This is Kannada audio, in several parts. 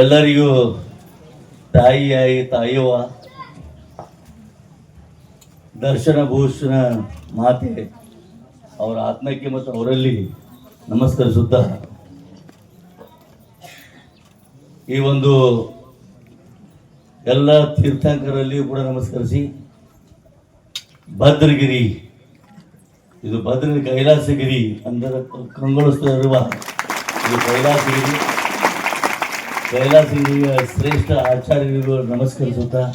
ಎಲ್ಲರಿಗೂ ತಾಯಿಯಾಯಿ ತಾಯಿವ ದರ್ಶನ ಭೂಷಣ ಮಾತೆ ಅವರ ಆತ್ಮಕ್ಕೆ ಮತ್ತು ಅವರಲ್ಲಿ ನಮಸ್ಕರಿಸುತ್ತ ಈ ಒಂದು ಎಲ್ಲ ತೀರ್ಥಂಕರಲ್ಲಿಯೂ ಕೂಡ ನಮಸ್ಕರಿಸಿ ಭದ್ರಗಿರಿ. ಇದು ಭದ್ರ ಕೈಲಾಸಗಿರಿ. ಅಂದರೆ ಕಂಗೊಳಿಸುತ್ತಿರುವ ಇದು ಕೈಲಾಸಗಿರಿ. ಕೈಲಾಸಗಿರಿಯ ಶ್ರೇಷ್ಠ ಆಚಾರ್ಯರಿಗೂ ನಮಸ್ಕರಿಸುತ್ತಾ.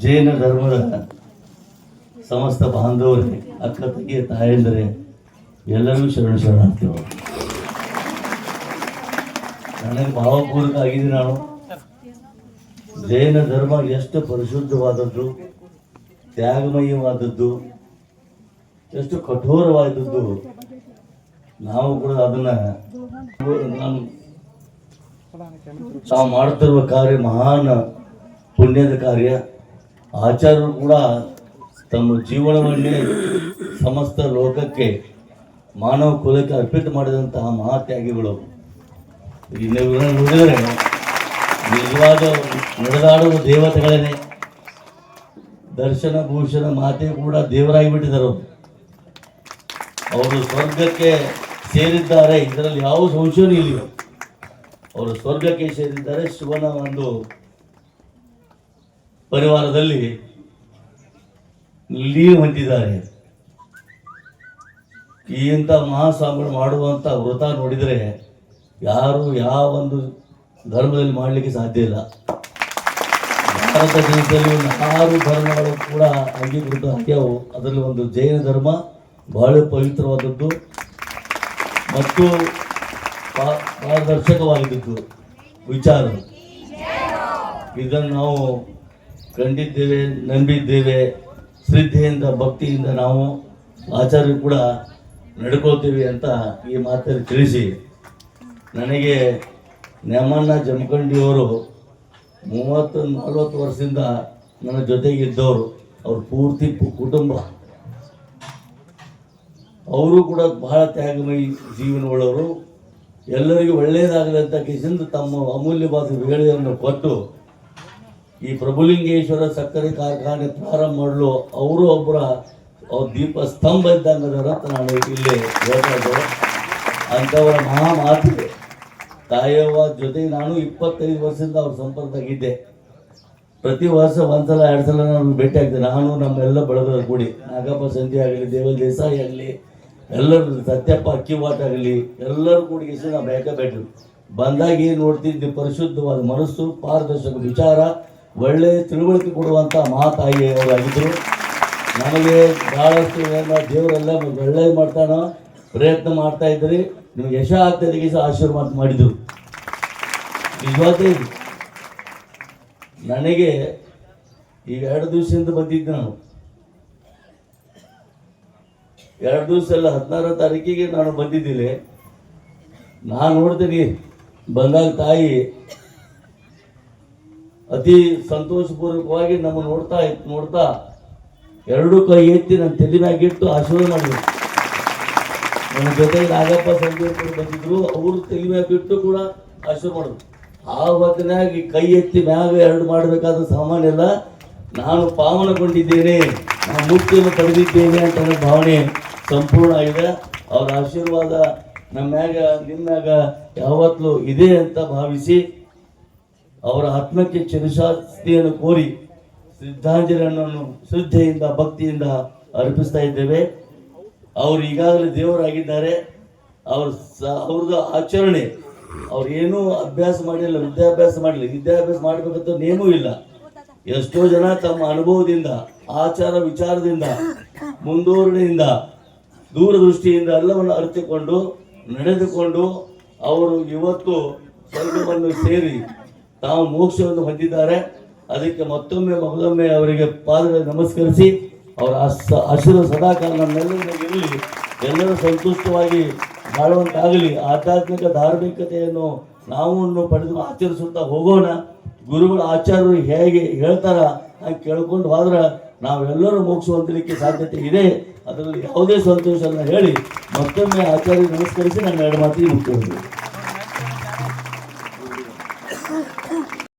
ಜೈನ ಧರ್ಮದ ಸಮಸ್ತ ಬಾಂಧವರೇ, ಅಕ್ಕ ತಂಗಿಯ ತಾಯಂದರೆ, ಎಲ್ಲರೂ ಶರಣ ಶರಣಾರ್ಥಿಗಳು. ನನಗೆ ಭಾವಪೂರ್ವಕ ಆಗಿದೆ ನಾನು. ಜೈನ ಧರ್ಮ ಎಷ್ಟು ಪರಿಶುದ್ಧವಾದದ್ದು, ತ್ಯಾಗಮಯವಾದದ್ದು, ಎಷ್ಟು ಕಠೋರವಾದದ್ದು ನಾವು ಕೂಡ ಅದನ್ನ ನಾನು ತಾವು ಮಾಡ್ತಿರುವ ಕಾರ್ಯ ಮಹಾನ್ ಪುಣ್ಯದ ಕಾರ್ಯ. ಆಚಾರ್ಯರು ಕೂಡ ತಮ್ಮ ಜೀವನವನ್ನೇ ಸಮಸ್ತ ಲೋಕಕ್ಕೆ, ಮಾನವ ಕುಲಕ್ಕೆ ಅರ್ಪಿತ ಮಾಡಿದಂತಹ ಮಹಾತ್ಯಾಗಿಗಳು. ನೋಡಿದರೆ ನಿಜವಾದ ನಡೆದಾಡುವ ದೇವತೆಗಳೇನೆ ದರ್ಶನ, ಭೂಷಣ, ಮಾತೆ ಕೂಡ ದೇವರಾಗಿ. ಅವರು ಸ್ವರ್ಗಕ್ಕೆ ಸೇರಿದ್ದಾರೆ. ಇದರಲ್ಲಿ ಯಾವ ಸಂಶಯವೂ ಇಲ್ಲ. ಅವರು ಸ್ವರ್ಗಕ್ಕೆ ಸೇರಿದ್ದಾರೆ. ಶಿವನ ಒಂದು ಪರಿವಾರದಲ್ಲಿ ಲೀವ್ ಹೊಂದಿದ್ದಾರೆ. ಈ ಇಂಥ ಮಹಾಸ್ವಾಮಿಗಳು ಮಾಡುವಂಥ ವ್ರತ ನೋಡಿದರೆ ಯಾರು ಯಾವ ಒಂದು ಧರ್ಮದಲ್ಲಿ ಮಾಡಲಿಕ್ಕೆ ಸಾಧ್ಯ ಇಲ್ಲ. ಭಾರತ ದೇಶದಲ್ಲಿ ಆರು ಧರ್ಮಗಳು ಕೂಡ ಅಂಗೀಕೃತ ಆಗ್ಯಾವು. ಅದರಲ್ಲಿ ಒಂದು ಜೈನ ಧರ್ಮ ಬಹಳ ಪವಿತ್ರವಾದದ್ದು. ಮತ್ತು ಪಾರದರ್ಶಕವಾಗಿದ್ದು ವಿಚಾರ. ಇದನ್ನು ನಾವು ಕಂಡಿದ್ದೇವೆ, ನಂಬಿದ್ದೇವೆ. ಶ್ರದ್ಧೆಯಿಂದ, ಭಕ್ತಿಯಿಂದ ನಾವು ಆಚಾರ್ಯ ಕೂಡ ನಡ್ಕೋತೀವಿ ಅಂತ ಈ ಮಾತಲ್ಲಿ ತಿಳಿಸಿ. ನನಗೆ ನೆಮ್ಮಣ್ಣ ಜಮಖಂಡಿಯವರು ಮೂವತ್ತು, ನಲವತ್ತು ವರ್ಷದಿಂದ ನನ್ನ ಜೊತೆಗಿದ್ದವರು ಅವ್ರ ಪೂರ್ತಿ ಕುಟುಂಬ. ಅವರು ಕೂಡ ಬಹಳ ತ್ಯಾಗಮಯಿ ಜೀವನವುಳ್ಳವರು. ಎಲ್ಲರಿಗೂ ಒಳ್ಳೆಯದಾಗಲಿ ಅಂತ ಕಿಸಿಂದ ತಮ್ಮ ಅಮೂಲ್ಯವಾದ ವೇಳೆಯನ್ನು ಕೊಟ್ಟು ಈ ಪ್ರಭುಲಿಂಗೇಶ್ವರ ಸಕ್ಕರೆ ಕಾರ್ಖಾನೆ ಪ್ರಾರಂಭ ಮಾಡಲು ಅವರು ಒಬ್ಬರ ದೀಪ ಸ್ತಂಭ ಇದ್ದಂಗ ಅಂತ ನಾನು ಇಲ್ಲಿ ಹೇಳ್ತಾ ಅಂತವರ ಅಂಥವರ ಮಹಾ ಮಾತಿದೆ. ತಾಯವ್ವ ಜೊತೆ ನಾನು ಇಪ್ಪತ್ತೈದು ವರ್ಷದಿಂದ ಅವ್ರ ಸಂಪರ್ಕದಾಗಿದ್ದೆ ಪ್ರತಿ ವರ್ಷ ಒಂದ್ಸಲ, ಎರಡು ಸಲ ನಾನು ಭೇಟಿ ಆಗ್ತೇನೆ. ನಾನು ನಮ್ಮೆಲ್ಲ ಬಳಗದ ಕೂಡಿ. ನಾಗಪ್ಪ ಸಂಜೆ ಆಗಲಿ ದೇವಲ್ ದೇಸಾಯಿ ಆಗಲಿ ಎಲ್ಲರೂ ಸತ್ಯಪ್ಪ ಅಕ್ಕಿ ಮಾತಾಗಲಿ ಎಲ್ಲರೂ ಕೂಡ ನಾವು ಬೇಕೇ ಬೇಕು ಬಂದಾಗ ನೋಡ್ತಿದ್ದೆ, ಪರಿಶುದ್ಧವಾದ ಮನಸ್ಸು, ಪಾರದರ್ಶಕ ವಿಚಾರ ಒಳ್ಳೆಯ ತಿಳುವಳಿಕೆ ಕೊಡುವಂಥ ಮಹಾತಾಯಿಯವರಾಗಿದ್ದರು ನಮಗೆ ಭಾಳಷ್ಟು ಏನು ದೇವರೆಲ್ಲ ಒಳ್ಳೆ ಮಾಡ್ತಾನೋ, ಪ್ರಯತ್ನ ಮಾಡ್ತಾ ಇದ್ರಿ. ನೀವು ಯಶ ಆಗ್ತದೆ ಸಹ ಆಶೀರ್ವಾದ ಮಾಡಿದರು. ನಿಜವಾದೇ ನನಗೆ ಈಗ ಎರಡು ದಿವಸದಿಂದ ಬಂದಿದ್ದೆ ನಾನು. ಎರಡು ದಿವಸ ಎಲ್ಲ ಹದಿನಾರನೇ ತಾರೀಕಿಗೆ ನಾನು ಬಂದಿದ್ದೀನಿ. ನಾನು ನೋಡ್ತೀನಿ ಬಂದಾಗ ತಾಯಿ ಅತಿ ಸಂತೋಷಪೂರ್ವಕವಾಗಿ ನಮ್ಮ ನೋಡ್ತಾ ಇತ್ತು ನೋಡ್ತಾ ಎರಡು ಕೈ ಎತ್ತಿ ನನ್ನ ತೆಲಿನಾಗಿಟ್ಟು ಆಶೀರ್ವಾದ ಮಾಡಿದ್ರು. ನನ್ನ ಜೊತೆಗೆ ನಾಗಪ್ಪ ಸಂಜೀವ್ ಬಂದಿದ್ರು, ಅವರು ತೆಲಿನಾಗಿಟ್ಟು ಕೂಡ ಆಶೀರ್ವಾದ ಮಾಡಿದ್ರು. ಆ ಹೊತ್ತಿನಾಗ ಕೈ ಎತ್ತಿ ಮ್ಯಾಗ ಎರಡು ಮಾಡಬೇಕಾದ ಸಾಮಾನ್ಯ ನಾನು ಪಾವನಗೊಂಡಿದ್ದೇನೆ. ನಾನು ಮುಕ್ತಿಯನ್ನು ಪಡೆದಿದ್ದೇನೆ ಅಂತ ನನ್ನ ಭಾವನೆ. ಸಂಪೂರ್ಣ ಆಗಿದೆ ಅವರ ಆಶೀರ್ವಾದ ನಮ್ಮ ಮ್ಯಾಗ ನಿಮ್ಮ್ಯಾಗ ಯಾವತ್ತೂ ಇದೆ ಅಂತ ಭಾವಿಸಿ ಅವರ ಆತ್ಮಕ್ಕೆ ಚಿರಶಾಸ್ತಿಯನ್ನು ಕೋರಿ ಶ್ರದ್ಧಾಂಜಲಿಯನ್ನು ಶ್ರದ್ಧೆಯಿಂದ, ಭಕ್ತಿಯಿಂದ ಅರ್ಪಿಸ್ತಾ ಇದ್ದೇವೆ. ಅವರು ಈಗಾಗಲೇ ದೇವರಾಗಿದ್ದಾರೆ. ಅವ್ರ ಅವ್ರದ್ದು ಆಚರಣೆ, ಅವ್ರು ಏನೂ ಅಭ್ಯಾಸ ಮಾಡಿಲ್ಲ, ವಿದ್ಯಾಭ್ಯಾಸ ಮಾಡಿಲ್ಲ. ವಿದ್ಯಾಭ್ಯಾಸ ಮಾಡಬೇಕಂತ ನೇಮೂ ಇಲ್ಲ. ಎಷ್ಟೋ ಜನ ತಮ್ಮ ಅನುಭವದಿಂದ, ಆಚಾರ ವಿಚಾರದಿಂದ ಮುಂದೂರಣೆಯಿಂದ ದೂರದೃಷ್ಟಿಯಿಂದ ಎಲ್ಲವನ್ನು ಅರಿತುಕೊಂಡು, ನಡೆದುಕೊಂಡು ಅವರು ಇವತ್ತು ಸ್ವರ್ಗವನ್ನು ಸೇರಿ ತಾವು ಮೋಕ್ಷವನ್ನು ಹೊಂದಿದ್ದಾರೆ. ಅದಕ್ಕೆ ಮತ್ತೊಮ್ಮೆ ಮೊದಲೊಮ್ಮೆ ಅವರಿಗೆ ಪಾದ ನಮಸ್ಕರಿಸಿ, ಅವರ ಹಸಿರು ಸದಾಕಾಲ ನಮ್ಮೆಲ್ಲರ ಎಲ್ಲರೂ ಸಂತುಷ್ಟವಾಗಿ ಮಾಡುವಂತಾಗಲಿ ಆಧ್ಯಾತ್ಮಿಕ ಧಾರ್ಮಿಕತೆಯನ್ನು ನಾವು ಪಡೆದು ಆಚರಿಸುತ್ತಾ ಹೋಗೋಣ. ಗುರುಗಳ ಆಚಾರ್ಯರು ಹೇಗೆ ಹೇಳ್ತಾರ ಹಾಗೆ ಕೇಳ್ಕೊಂಡು ಹೋದ್ರೆ ನಾವೆಲ್ಲರೂ ಮೋಕ್ಷ ಹೊಂದಲಿಕ್ಕೆ ಸಾಧ್ಯತೆ ಇದೆ. ಅದರಲ್ಲಿ ಯಾವುದೇ ಸಂತೋಷ ಅಲ್ಲ ಹೇಳಿ ಮತ್ತೊಮ್ಮೆ ಆಚಾರ್ಯ ನಮಸ್ಕರಿಸಿ ನನ್ನ ಎರಡು ಮಾತಿಗೆ ಮುಖ್ಯ